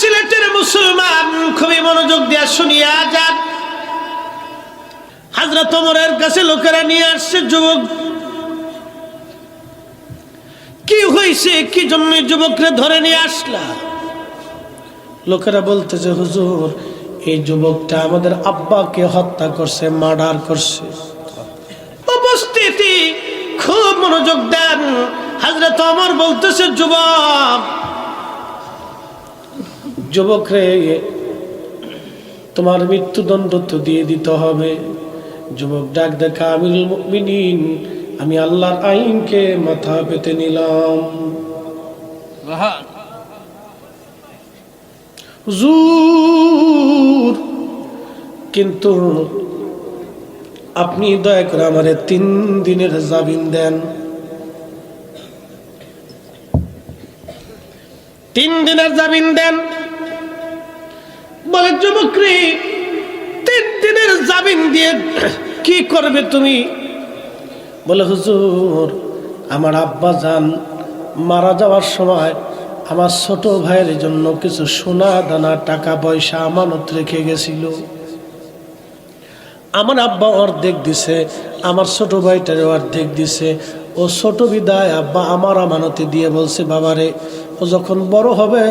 সিলেটের মুসলমান, খুবই মনোযোগ দিয়া শুনিয়া যান। হাজরত ওমরের কাছে লোকেরা নিয়ে আসছে যুবক। কি হয়েছে কি জন্য যুবকরে ধরে নিয়ে আসলা? লোকেরা বলতেছে, হুজুর, এই যুবকটা আমাদের আব্বাকে হত্যা করছে, মার্ডার করছে। উপস্থিতি, খুব মনোযোগ দেন। হাজরত অমর বলতেছে, যুবক যুবক রে তোমার মৃত্যুদণ্ড তো দিয়ে দিতে হবে। যুবক ডাক দেখা আমিরুল মুমিনিন আমি আল্লাহর আইনকে মাথা পেতে নিলাম। হুজুর কিন্তু আপনি দয়া করে আমারে তিন দিনের জামিন দেন। তিন দিনের জামিন দেন। বলে, যুবকরি, তিন দিনের জামিন দিয়ে কি করবে তুমি? বলে, হুজুর, আমার আব্বা যান মারা যাওয়ার সময় আমার ছোট ভাইয়ের জন্য কিছু সোনা দানা টাকা পয়সা আমানত রেখে গেছিল। আমার আব্বা অর্ধেক দিছে, আমার ছোট ভাইটারে অর্ধেক দিছে। ও ছোট বিদায় আব্বা আমার আমানতে দিয়ে বলছে, বাবারে, ও যখন বড় হবে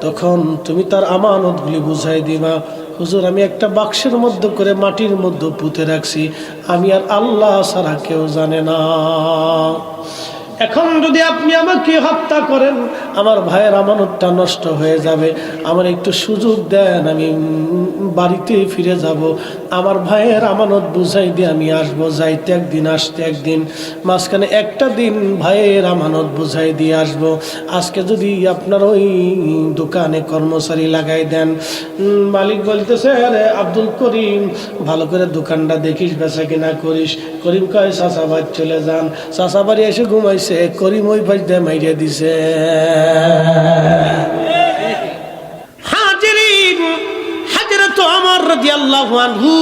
তখন তুমি তার আমানতগুলি বুঝাই দিবা। হুজুর, আমি একটা বাক্সের মধ্যে করে মাটির মধ্যে পুঁতে রাখছি। আমি আর আল্লাহ ছাড়া কেউ জানে না। এখন যদি আপনি আমাকে হত্যা করেন, আমার ভাইয়ের আমানতটা নষ্ট হয়ে যাবে। আমার একটু সুযোগ দেন, আমি বাড়িতে ফিরে যাব। আমার ভাইয়ের আমানত বুঝাই দিয়ে আমি আসব, যাইতে একদিন, আসতে একদিন। মাঝখানে একটা দিন ভাইয়ের আমানত বুঝাই দিয়ে আসব। আজকে যদি আপনার ওই দোকানে কর্মচারী লাগাই দেন। মালিক বলতেছে, আরে আব্দুল করিম, ভালো করে দোকানটা দেখিস, বেচা কিনা করিস। করিম কয় চাষাবাদ চলে যান। চাষাবাড়ি এসে ঘুমাইছে। করিম ওই পাশ দিয়ে মাইরে দিছে। হাজিরিন হাজরত আমর রাদিয়াল্লাহু আনহু।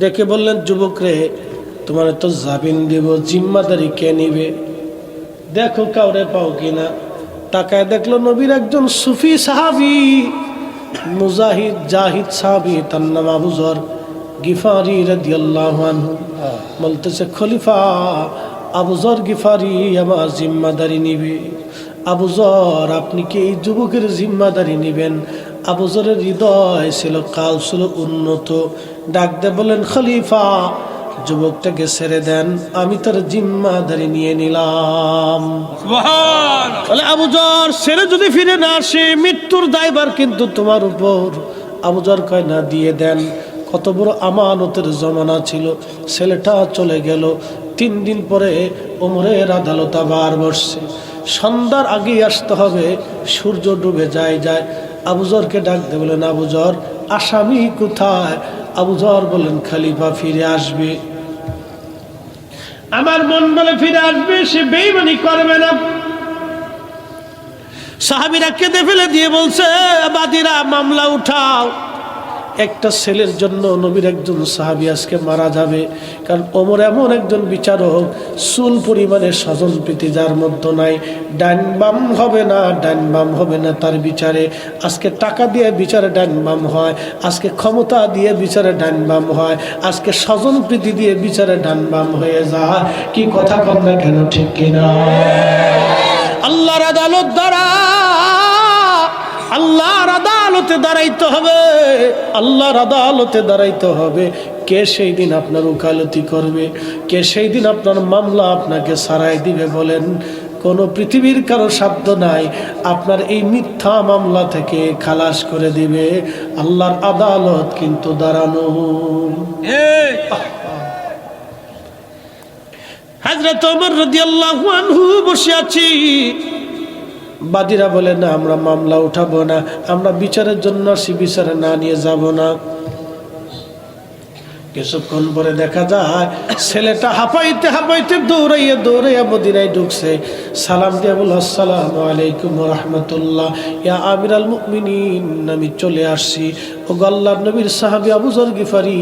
ডেকে বললেন যুবক রে তোমার তো জামিন দিব জিম্মাদারি কে নিবে? দেখো কাউরে পাও কিনা। তাকায় দেখল নবীর একজন সুফি সাহাবি মুজাহিদ জাহিদ সাহাবি তার নাম আবুজর গিফারি রাদিয়াল্লাহু আনহু বলতেছে খলিফা আবুজর গিফারি আমার জিম্মাদারি নিবে। আবুজর আপনি কি এই যুবকের জিম্মাদারি নিবেন? আবুজরের হৃদয় ছিল কাল ছিল উন্নত। ডাক দে বলেন খলিফা যুবকটাকে ছেড়ে দেন আমি তার জিম্মাদারি নিয়ে নিলাম। বলে আবুজর ছেড়ে যদি ফিরে না আসে মৃত্যুর দায়বার কিন্তু তোমার উপর। আবুজর কয় না দিয়ে দেন। কত বড় আমানতের জমানা ছিল। ছেলেটা চলে গেল। তিন দিন পরে ওমরের আদালত আবার বসছে। সন্ধ্যার আগেই আসতে হবে। সূর্য ডুবে যায় যায়। আবুজরকে ডাকতে বলেন আবুজর আসামি কোথায়? আবুজর বলেন খালিফা ফিরে আসবে। আমার মন বলে ফিরে আসবে, সে বেইমানি করবে না। সাহাবিরা কেঁদে ফেলে দিয়ে বলছে, বাদিরা, মামলা উঠাও। একটা ছেলের জন্য নবীর একজন সাহাবি আজকে মারা যাবে। কারণ ওমর এমন একজন বিচারক, চুল পরিমাণে স্বজন প্রীতি যার মধ্যে নাই। ডান বাম হবে না, ডান বাম হবে না তার বিচারে। আজকে টাকা দিয়ে বিচারে ডান বাম হয়, আজকে ক্ষমতা দিয়ে বিচারে ডান বাম হয়, আজকে স্বজন প্রীতি দিয়ে বিচারে ডান বাম হয়ে যায়। কি কথা কম না কেন, ঠিক কিনা? আল্লাহর আদালত দ্বারা আল্লাহর আদালতে দাঁড়াইতে হবে। আল্লাহর আদালতে দাঁড়াইতে হবে। কে সেই দিন আপনার উকালতি করবে? কে সেই দিন আপনার মামলা আপনাকে সারাই দিবে বলেন? কোনো পৃথিবীর কারও সাধ্য নাই। আপনার এই মিথ্যা মামলা থেকে খালাস করে দিবে। আল্লাহর আদালত কিন্তু দাঁড়ানো। রাদিয়াল্লাহু আনহু বসে আছি। বাদীরা বলে, না, আমরা মামলা উঠাবো না। আমরা বিচারের জন্য আসি বিচারে না নিয়ে যাব না। কিছুক্ষণ পরে দেখা যায়, ছেলেটা হাঁপাইতে হাঁপাইতে দৌড়াইয়া দৌড়াইয়া মদিনায় ঢুকছে। সালাম দিয়ে বল আসসালাম আলাইকুম রহমতুল্লাহ। ইয়া আমির আল মুমিনিন, আমি চলে আসছি। ও গল্লার নবীর সাহাবি আবুজর গিফারি,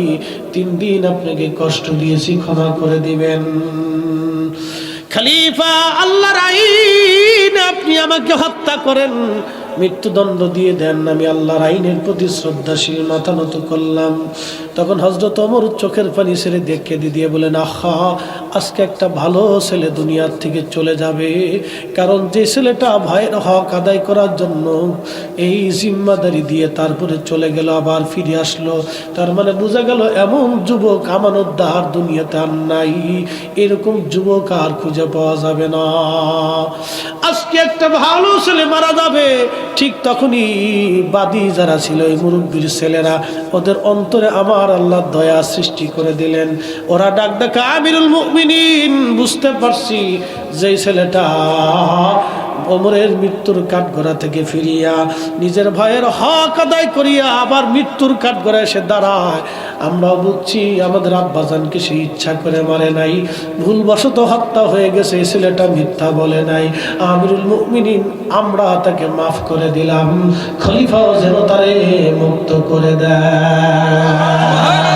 তিন দিন আপনাকে কষ্ট দিয়েছি, ক্ষমা করে দিবেন। খলিফা, আল্লাহর আইন, আপনি আমাকে হত্যা করেন। মৃত্যুদণ্ড দিয়ে দেন, আমি আল্লাহর আইনের প্রতি শ্রদ্ধাশীল মাথা নত করলাম। তখন হজরত অমর চোখের পানি ছেড়ে দেখে দিয়ে বলেন আহা, আজকে একটা ভালো ছেলে দুনিয়ার থেকে চলে যাবে। কারণ যে ছেলেটা ভাইয়ের হক আদায় করার জন্য এই জিম্মাদারি দিয়ে তারপরে চলে গেল, আবার ফিরে আসলো। তার মানে বোঝা গেল এমন যুবক আমানতদার দুনিয়াতে আর নাই। এরকম যুবক আর খুঁজে পাওয়া যাবে না। আজকে একটা ভালো ছেলে মারা যাবে। ঠিক তখনই বাদী যারা ছিল, এই মুরব্বীর ছেলেরা, ওদের অন্তরে আমার আল্লাহ দয়া সৃষ্টি করে দিলেন। ওরা ডাক ডাকা আমিরুল মুমিনিন বুঝতে পারছি যে ছেলেটা ওমরের মৃত্যুর কাঠগড়া থেকে ফিরিয়া নিজের ভাইয়ের হক আদায় করিয়া আবার মৃত্যুর কাঠগড়া এসে দাঁড়ায়। আমরাও বুঝছি আমাদের আব্বাজানকে সে ইচ্ছা করে মারে নাই। ভুলবশত হত্যা হয়ে গেছে ছেলেটা মিথ্যা বলে নাই। আমিরুল মুমিনিন, আমরা তাকে মাফ করে দিলাম। খলিফাও যেন তারে মুক্ত করে দেয়।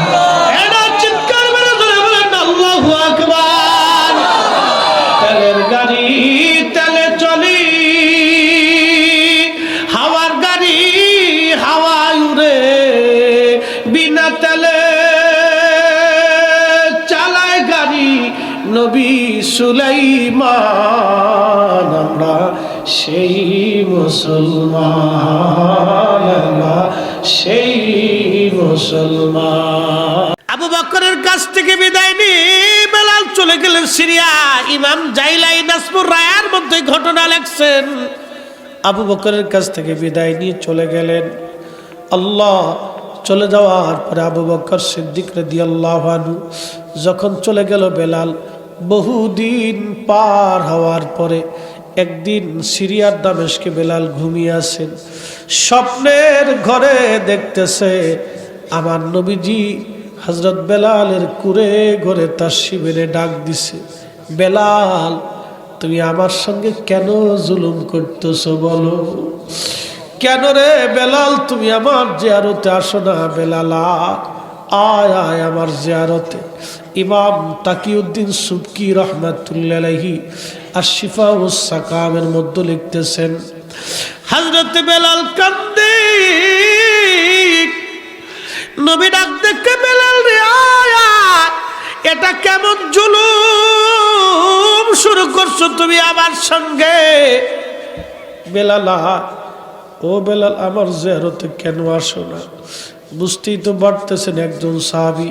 সুলাইমান, আমরা সেই মুসলমান, আমরা সেই মুসলমান। আবু বকরের কাছ থেকে বিদায় নিয়ে বেলাল চলে গেলেন সিরিয়া। ইমাম জাইলাই নাসপুর রায়ার মধ্যে ঘটনা লেখছেন। আবু বকরের কাছ থেকে বিদায় নিয়ে চলে গেলেন। আল্লাহ চলে যাওয়ার পরে আবু বকর সিদ্দিক রেদি আল্লাহ যখন চলে গেল বেলাল বহুদিন পার হওয়ার পরে একদিন সিরিয়ার দামেশকে বেলাল ঘুমিয়ে আসেন। স্বপ্নের ঘরে দেখতেছে আমার নবীজি হজরত বেলালের কুরে ঘরে তার শিবিরে ডাক দিছে, বেলাল, তুমি আমার সঙ্গে কেন জুলুম করতেছো বলো? কেন রে বেলাল, তুমি আমার জিয়ারতে আসো না বেলালা? আয় আয় আমার জিয়ারতে। ইমাম তাকিউদ্দিন সুবকি রহমাতুল্লাহি আর শিফা সাকামের মধ্যে লিখতেছেন হজরত বেলাল কান্দে নবী ডাক দেখে বেলাল রে, আয়। এটা কেমন জুলুম শুরু করছ তুমি আমার সঙ্গে বেলালা ও বেলাল, আমার জেরতে কেন আসো না বুঝতেই তো বাড়তেছেন একজন সাহাবি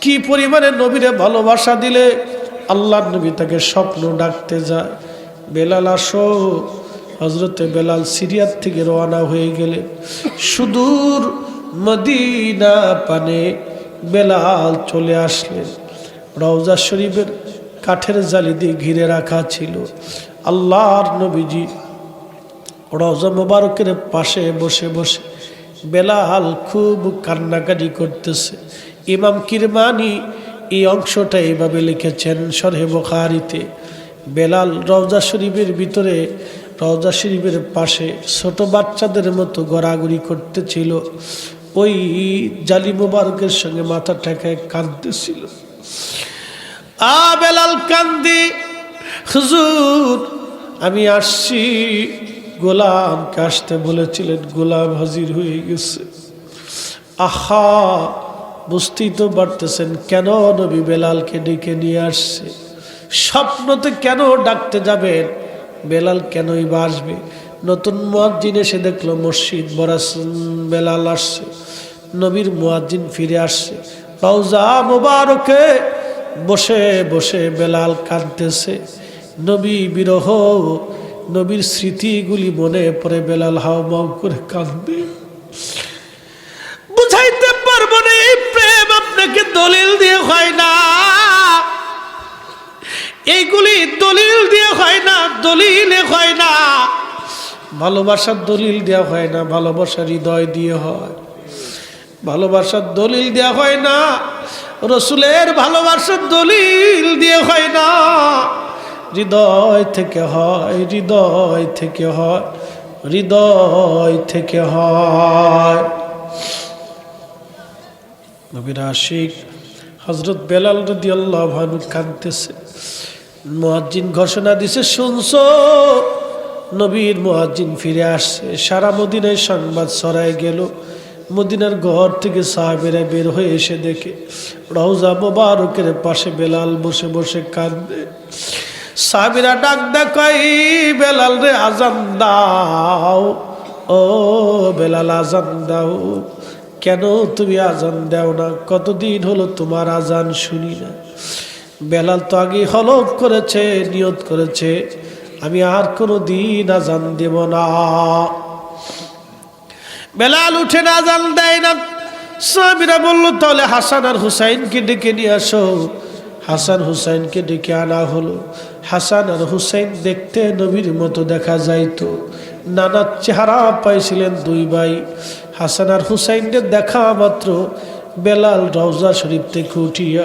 কি পরিমাণে নবীরে ভালোবাসা দিলে? আল্লাহ নবী তাকে স্বপ্ন ডাকতে যায়। বেলাল আসো। হজরতে বেলাল সিরিয়ার থেকে রওনা হয়ে গেলে। সুদূর মদিনা পানে বেলাল চলে আসলেন। রওজা শরীফের কাঠের জালি দিয়ে ঘিরে রাখা ছিল। আল্লাহর নবীজি রওজা মোবারকের পাশে বসে বসে বেলাল খুব কান্নাকাটি করতেছে। ইমাম কিরমানি এই অংশটা এইভাবে লিখেছেন সরহে বখারিতে। বেলাল রওজা শরীফের ভিতরে, রওজা শরীফের পাশে ছোট বাচ্চাদের মতো গড়াগড়ি করতেছিল। ওই জালি মোবারকের সঙ্গে মাথা ঠেকায় কাঁদতেছিল। আ বেলাল কান্দি হুজুর, আমি আসছি। গোলামকে আসতে বলেছিলেন, গোলাম হাজির হয়ে গেছে। আহা বুঝতেই তো পারতেছেন কেন নবী বেলালকে ডেকে নিয়ে আসছে? স্বপ্নতে কেন ডাকতে যাবেন বেলাল কেনই বা আসবে? নতুন মুয়াজ্জিন এসে দেখল মসজিদ, বরাস বেলাল আসছে। নবীর মুয়াজ্জিন ফিরে আসছে। রওজা মোবারকে বসে বসে বেলাল কাঁদতেছে। নবী বিরহ, নবীর স্মৃতিগুলি মনে পড়ে। বেলাল হাও মাও করে কাঁদবে বুঝাইতে পারব না এই প্রেম আপনাকে দলিল দিয়ে হয় না। এইগুলি দলিল দিয়ে হয় না, দলিলে হয় না। ভালোবাসার দলিল দেওয়া হয় না, ভালোবাসার হৃদয় দিয়ে হয়। ভালোবাসার দলিল দেওয়া হয় না, রসুলের ভালোবাসার দলিল দিয়ে হয় না। হৃদয় থেকে হয়, হৃদয় থেকে হয়, হৃদয় থেকে হয়। নবীর আশিক হজরত বেলাল রদি আল্লাহ ভানু কাঁদতেছে। মুয়াজ্জিন ঘোষণা দিছে, শুনছো, নবীর মুয়াজ্জিন ফিরে আসছে। সারা মদিনায় সংবাদ ছড়ায় গেল। মদিনার ঘর থেকে সাহেবেরা বের হয়ে এসে দেখে, রওজা মোবারকের পাশে বেলাল বসে বসে কাঁদবে। সাহেবেরা, ডাক দেখাই বেলাল রে, আজান দাও। ও বেলাল, আজান দাও। কেন তুমি আজান দেও না? কতদিন হলো তোমার আজান শুনি না। বেলাল তো আগে হলফ করেছে, নিয়ত করেছে। আমি আর কোনো দিন আজান দেব না। বেলাল উঠে না, আজান দেয় না। সাহাবিরা বলল, তাহলে হাসান আর হুসাইনকে ডেকে নিয়ে আসো। হাসান হুসাইনকে ডেকে আনা হলো। হাসান আর হুসাইন দেখতে নবীর মতো দেখা যাইতো। নানা চেহারা পাইছিলেন দুই ভাই। হাসান আর হুসাইনকে দেখা মাত্র বেলাল রওজা শরীফ থেকে উঠিয়া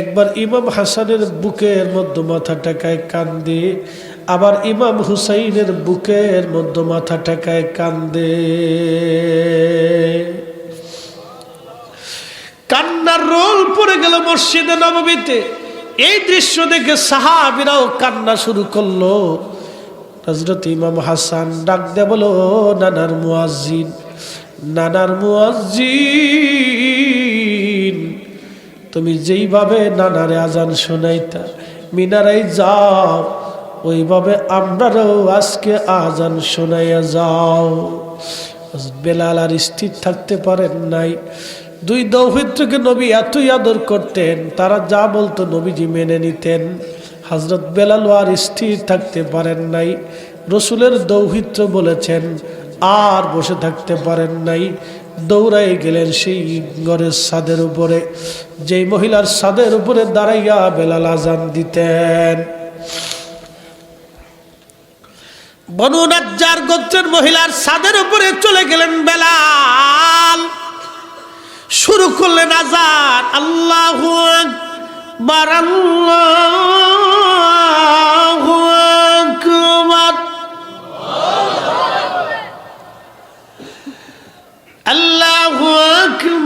একবার ইমাম হাসানের বুকের মধ্যে মাথা টাকায় কান্দে, আবার ইমাম হুসাইনের বুকের মধ্যে মাথা টাকায় কান্দে। কান্নার রোল পড়ে গেল মসজিদে নবমীতে এই দৃশ্য দেখে সাহাবিরাও কান্না শুরু করল। হজরত ইমাম হাসান ডাক দে বলো নানার মুয়াজ্জিন নানার মুয়াজ্জিন, তুমি যেইভাবে নানারে আজান শোনাইতা, মিনারাই যাও, ওইভাবে আমরাও আজকে আজান শোনাইয়া যাও। বেলাল আর স্থির থাকতে পারেন নাই। দুই দৌহিত্রকে নবী এতই আদর করতেন, তারা যা বলতো নবীজি মেনে নিতেন। হজরত বেলাল আর স্থির থাকতে পারেন নাই। রসুলের দৌহিত্র বলেছেন আর বসে থাকতে পারেন নাই। দৌড়াই গেলেন সেই ঘরের ছাদের উপরে। যেই মহিলার ছাদের উপরে দাঁড়াইয়া বেলাল আজান দিতেন। বনু নাজ্জার গোত্রের মহিলার ছাদের উপরে চলে গেলেন বেলাল। শুরু করলেন আজান। আল্লাহ আকবার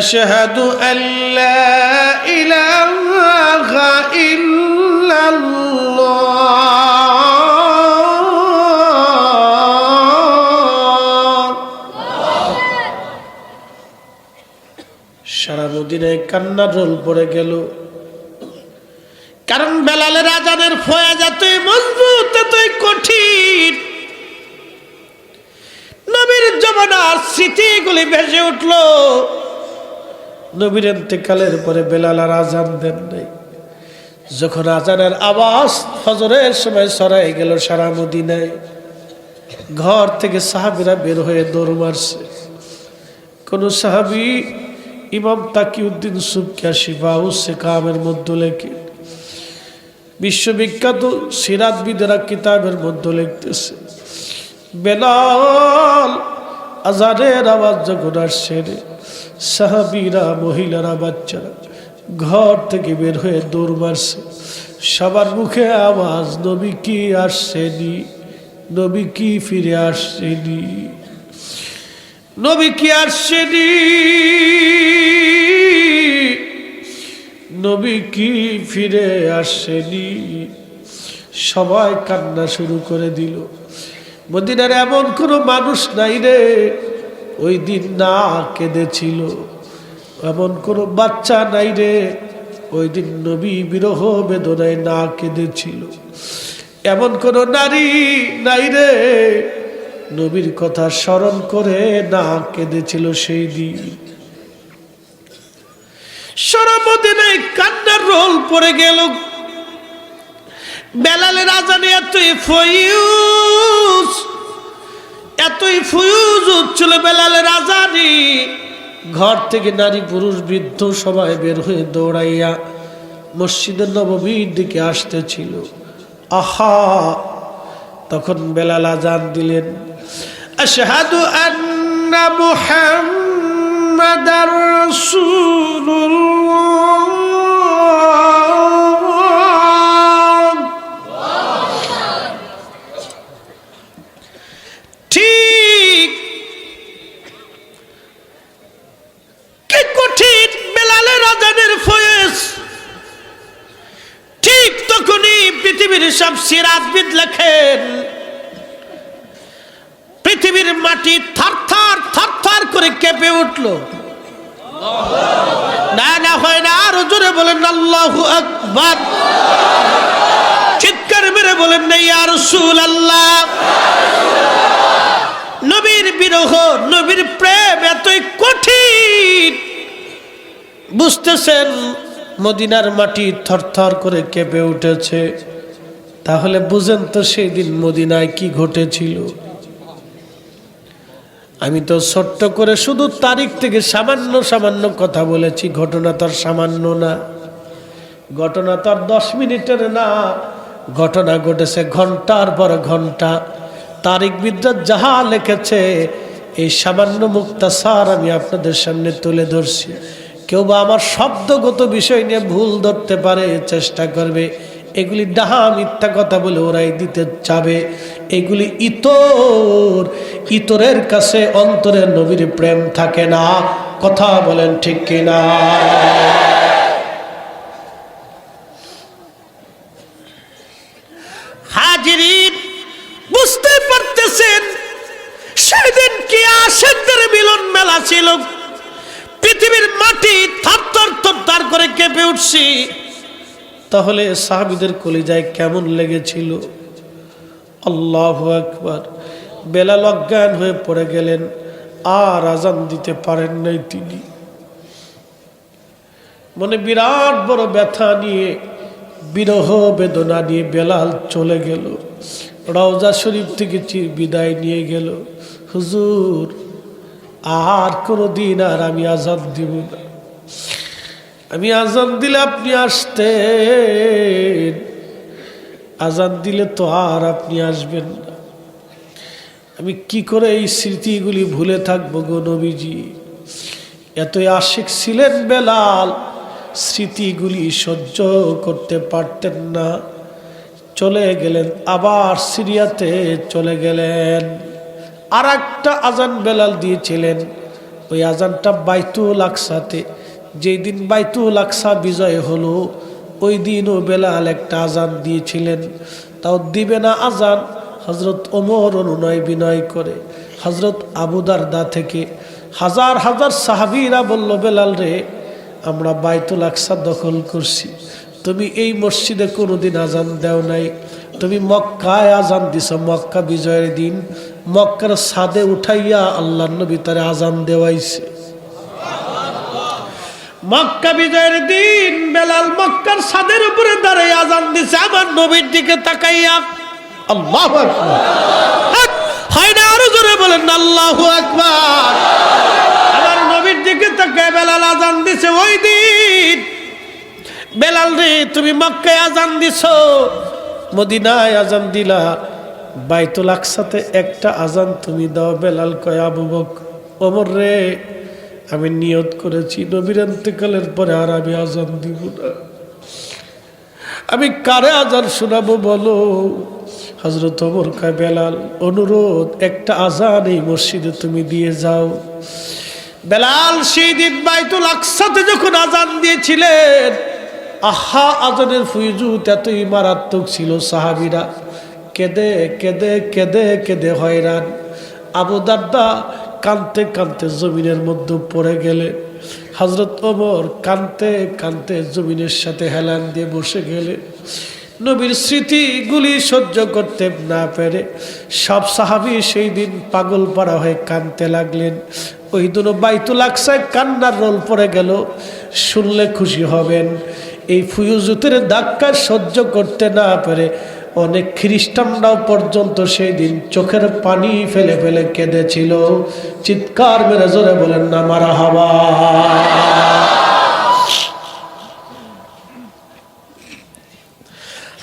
أشهد أن لا إله إلا الله সারা মদিনায় কান্নার রোল পড়ে গেল কারণ বেলালের আজানের ফয়া যতই মজবুত এতই কঠিন নবীর জমানার স্মৃতিগুলি ভেসে উঠল নবীর এতেকালের পরে বেলাল আর আজান দেন নাই। যখন আজানের আওয়াজ ফজরের সময় সরাই গেল সারা মদিনায়, ঘর থেকে সাহাবিরা বের হয়ে দৌড় মারছে। কোন সাহাবি ইমাম তাকিউদ্দিন সুবকিয়া শিফাউ সেকামের মধ্যে লেখে, বিশ্ববিখ্যাত সিরাতবিদেরা কিতাবের মধ্যে লিখতেছে, বেলাল আজানের আওয়াজ যখন আসছে রে সাহাবিরা, মহিলারা, বাচ্চারা ঘর থেকে বের হয়ে দৌড় মারছে। সবার মুখে আওয়াজ, নবী কি আসছেনি? নবী কি ফিরে আসছেনি? নবী কি আসছেনি? নবী কি ফিরে আসেনি সবাই কান্না শুরু করে দিল। মদিনার এমন কোনো মানুষ নাই রে। ওই দিন না কেঁদেছিল। এমন কোনো বাচ্চা নাই রে। ওই দিন নবী বিরহ বেদনায় না কেঁদেছিল। এমন কোনো নারী নাই রে। নবীর কথা স্মরণ করে না কেঁদেছিল সেই দিন। সরমদিনে কান্নার রোল পড়ে গেল। বেলালের আজানে এতই ফয়ুজ এতই ফুয়ুজ উঠছিল বেলালের আজানি ঘর থেকে নারী পুরুষ বৃদ্ধ সবাই বের হয়ে দৌড়াইয়া মসজিদের নবমীর দিকে আসতেছিল। আহা! তখন বেলাল আজান দিলেন, আশহাদু আন্না মুহাম্মাদার রাসূলুল্লাহ। আকবার। চিৎকার মেরে বলেন না, ইয়া আল্লাহ নবীর বিরহ, নবীর প্রেম এতই কঠিন। বুঝতেছেন, মদিনার মাটি থরথর করে কেঁপে উঠেছে। তাহলে বুঝেন তো সেই দিন মদিনায় কি ঘটেছিল। আমি তো ছোট্ট করে শুধু তারিখ থেকে সামান্য সামান্য কথা বলেছি, ঘটনা তার সামান্য না। ঘটনা তার দশ মিনিটের না। ঘটনা ঘটেছে ঘণ্টার পর ঘণ্টা। তারিখ বিদ্যা যাহা লিখেছে, এই সামান্য মুক্তাসার আমি আপনাদের সামনে তুলে ধরছি। কেউ বা আমার শব্দগত বিষয় নিয়ে ভুল ধরতে পারে, চেষ্টা করবে। এগুলি ডাহা মিথ্যা কথা বলে ওরাই দিতে চাবে। এগুলি ইতর, ইতরের কাছে অন্তরের নবীর প্রেম থাকে না। কথা বলেন ঠিক কিনা? তাহলে সাহাবিদের কলিজায় কেমন লেগেছিল? আল্লাহ একবার বেলাল অজ্ঞান হয়ে পড়ে গেলেন, আর আজান দিতে পারেন নাই তিনি। মনে বিরাট বড় ব্যথা নিয়ে, বিরহ বেদনা নিয়ে বেলাল চলে গেল। রওজা শরীফ থেকে বিদায় নিয়ে গেল। হুজুর, আর কোনো দিন আর আমি আজাদ দিব না। আমি আজান দিলে আপনি আসতেন। আজান দিলে তো আর আপনি আসবেন না। আমি কি করে এই স্মৃতিগুলি ভুলে থাকব গো নবীজি? এতই আশিক ছিলেন বেলাল, স্মৃতিগুলি সহ্য করতে পারতেন না। চলে গেলেন, আবার সিরিয়াতে চলে গেলেন। আর একটা আজান বেলাল দিয়েছিলেন। ওই আজানটা বাইতুল আকসাতে যেই দিন বাইতুল আকসা বিজয় হলো, ওই দিনও বেলাল একটা আজান দিয়েছিলেন। তাও দিবে না আজান হজরত ওমর অনুনয় বিনয় করে। হজরত আবুদারদা থেকে হাজার হাজার সাহাবিরা বলল, বেলাল রে, আমরা বাইতুল আকসা দখল করছি। তুমি এই মসজিদে কোনোদিন আজান দেও নাই। তুমি মক্কায় আজান দিছ, মক্কা বিজয়ের দিন। মক্কার সাদে উঠাইয়া আল্লাহ নবী তারে আজান দেওয়াইছে। মক্কা বিজয়ের দিন বেলাল মক্কার সাদের উপরে দাঁড়াই আজান দিছে আমার নবীর দিকে তাকাইয়া আল্লাহ হয় না আরও জোরে বলেন, আল্লাহ আকবার। আমার নবীর দিকে তাকায় বেলাল আজান দিছে, ওই দিন। বেলাল রে, তুমি মক্কায় আজান দিছ, মদিনায় আজান দিলা। বাইতুল আকসাতে একটা আজান তুমি দাও, বেলাল কয়, আবু বক ওমর রে আমি নিয়ত করেছি নবীর অন্তকালের পরে আর আমি আজান দিব না। আমি কারে আজান শোনাবো বলো? হজরত কয় বেলাল, অনুরোধ, একটা আজান এই মসজিদে তুমি দিয়ে যাও। বেলাল সেই দিন বাইতুল আকসাতে যখন আজান দিয়েছিলেন, আহা, আজানের ফুইজুত এতই মারাত্মক ছিল সাহাবিরা। কেঁদে কেঁদে কেঁদে কেঁদে হয়রান। আবু দাদ্দা কানতে কানতে জমিনের মধ্যে পড়ে গেলে হজরত ওমর কানতে কানতে জমিনের সাথে হেলান দিয়ে বসে গেলে নবীর স্মৃতিগুলি সহ্য করতে না পেরে সব সাহাবি সেই দিন পাগল পাড়া হয়ে কানতে লাগলেন। ওই দুটো বাইতুল আকসায় কান্নার রোল পড়ে গেল। শুনলে খুশি হবেন, এই ফুয়ুজুতের ধাক্কা সহ্য করতে না পেরে অনেক খ্রিস্টানরাও পর্যন্ত সেই দিন চোখের পানি ফেলে ফেলে কেঁদেছিল। চিৎকার মেরে জোরে বলেন, না, মারা হাওয়া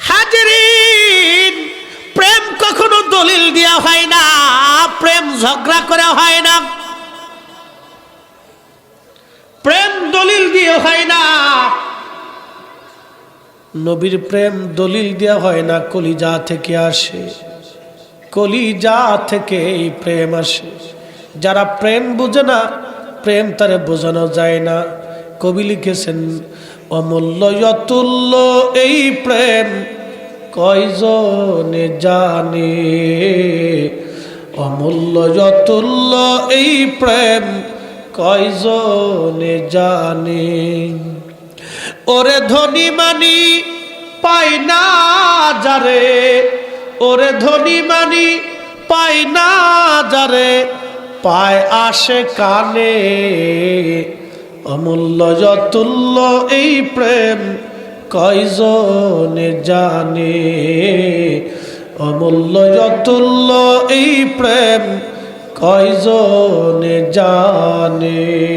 হাজিরিন, প্রেম কখনো দলিল দেওয়া হয় প্রেম ঝগড়া করা হয় না। প্রেম দলিল দিয়ে হয় না নবীর প্রেম দলিল দেওয়া হয় না, কলিজা থেকে আসে। কলিজা থেকে এই প্রেম আসে। যারা প্রেম বুঝে না, প্রেম তারে বোঝানো যায় না। কবি লিখেছেন, অমূল্য অতুল্য এই প্রেম কয়জনে জানে? অমূল্য অতুল্য এই প্রেম কয়জনে জানে? ওরে ধনী মানি পাই না যারে, ওরে ধনী মানি পাই না যারে পায় আসে কানে। অমূল্য যতুল্য এই প্রেম কয়জনে জানে? অমূল্য যতুল্য এই প্রেম কয়জনে জানে?